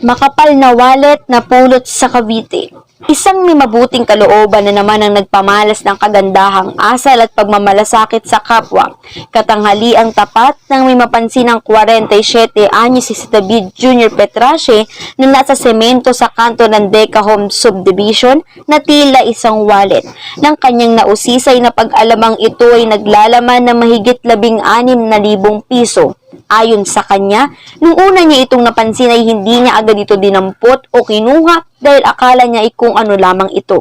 Makapal na wallet na pulot sa Cavite. Isang may mabuting kalooban na naman ang nagpamalas ng kagandahang asal at pagmamalasakit sa kapwa. Katanghali ang tapat ng may mapansin ang 47 anyos si David Jr. Petrache na nasa semento sa kanto ng Deca Home Subdivision na tila isang wallet. Nang kanyang nausisay na pag-alamang ito ay naglalaman ng mahigit labing anim na libong piso. Ayon sa kanya, nung una niya itong napansin ay hindi niya agad ito dinampot o kinuha dahil akala niya ay kung ano lamang ito.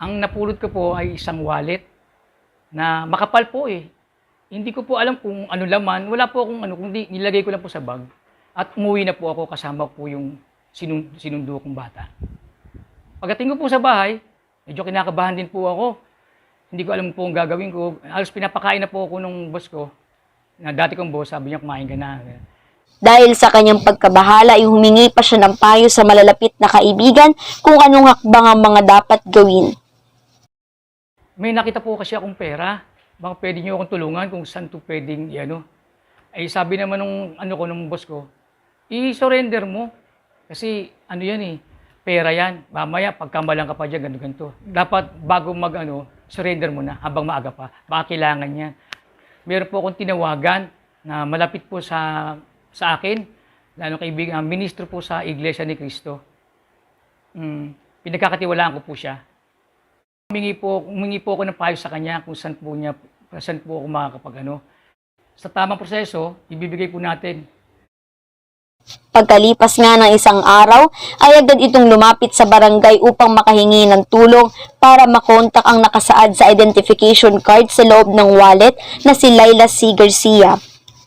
Ang napulot ko po ay isang wallet na makapal po eh. Hindi ko po alam kung ano laman. Wala po akong ano, kundi nilagay ko lang po sa bag. At umuwi na po ako kasama po yung sinun, sinundo kong bata. Pagdating ko po sa bahay, medyo kinakabahan din po ako. Hindi ko alam po ang gagawin ko. Halos pinapakain na po ako nung boss ko. Na dati kong boss, sabi niya kumain ka na. Dahil sa kanyang pagkabahala ay humingi pa siya ng payo sa malalapit na kaibigan kung anong hakbang ang mga dapat gawin. May nakita po kasi akong pera. Baka pwede niyo akong tulungan kung saan to pwedeng, ano. Ay sabi naman nung, ano ko, nung boss ko, i-surrender mo. Kasi, ano yan eh, pera yan. Mamaya, pagkamalang ka pa dyan, ganito, ganito. Dapat, bago mag, ano, surrender mo na habang maaga pa. Baka kailangan yan. Meron po akong tinawagan na malapit po sa, sa akin, lalo kaibigan, ah, ministro po sa Iglesia ni Cristo. Mm, pinagkakatiwalaan ko po siya. Humingi po, humingi po ako ng payo sa kanya kung saan po niya, saan po ako makakapag ano. Sa tamang proseso, ibibigay po natin. Pagkalipas nga ng isang araw, ay agad itong lumapit sa barangay upang makahingi ng tulong para makontak ang nakasaad sa identification card sa loob ng wallet na si Laila C. Garcia.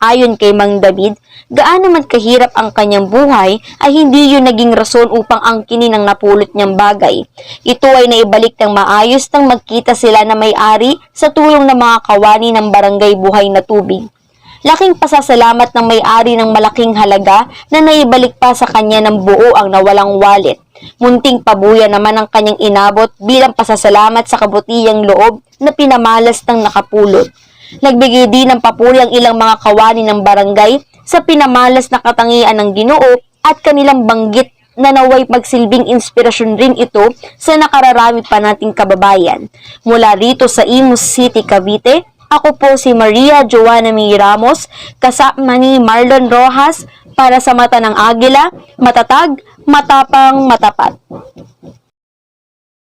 Ayon kay Mang David, gaano man kahirap ang kanyang buhay ay hindi yun naging rason upang angkinin ang napulot niyang bagay. Ito ay naibalik ng maayos nang magkita sila na may-ari sa tulong ng mga kawani ng barangay buhay na tubig. Laking pasasalamat ng may-ari ng malaking halaga na naibalik pa sa kanya ng buo ang nawalang wallet. Munting pabuya naman ang kanyang inabot bilang pasasalamat sa kabutihang loob na pinamalas ng nakapulot. Nagbigay din ng papuri ang ilang mga kawani ng barangay sa pinamalas na katangian ng ginoo at kanilang banggit na naway magsilbing inspirasyon rin ito sa nakararami pa nating kababayan. Mula rito sa Imus City, Cavite, ako po si Maria Joanna May Ramos, kasama ni Marlon Rojas para sa Mata ng Agila, matatag, matapang, matapat.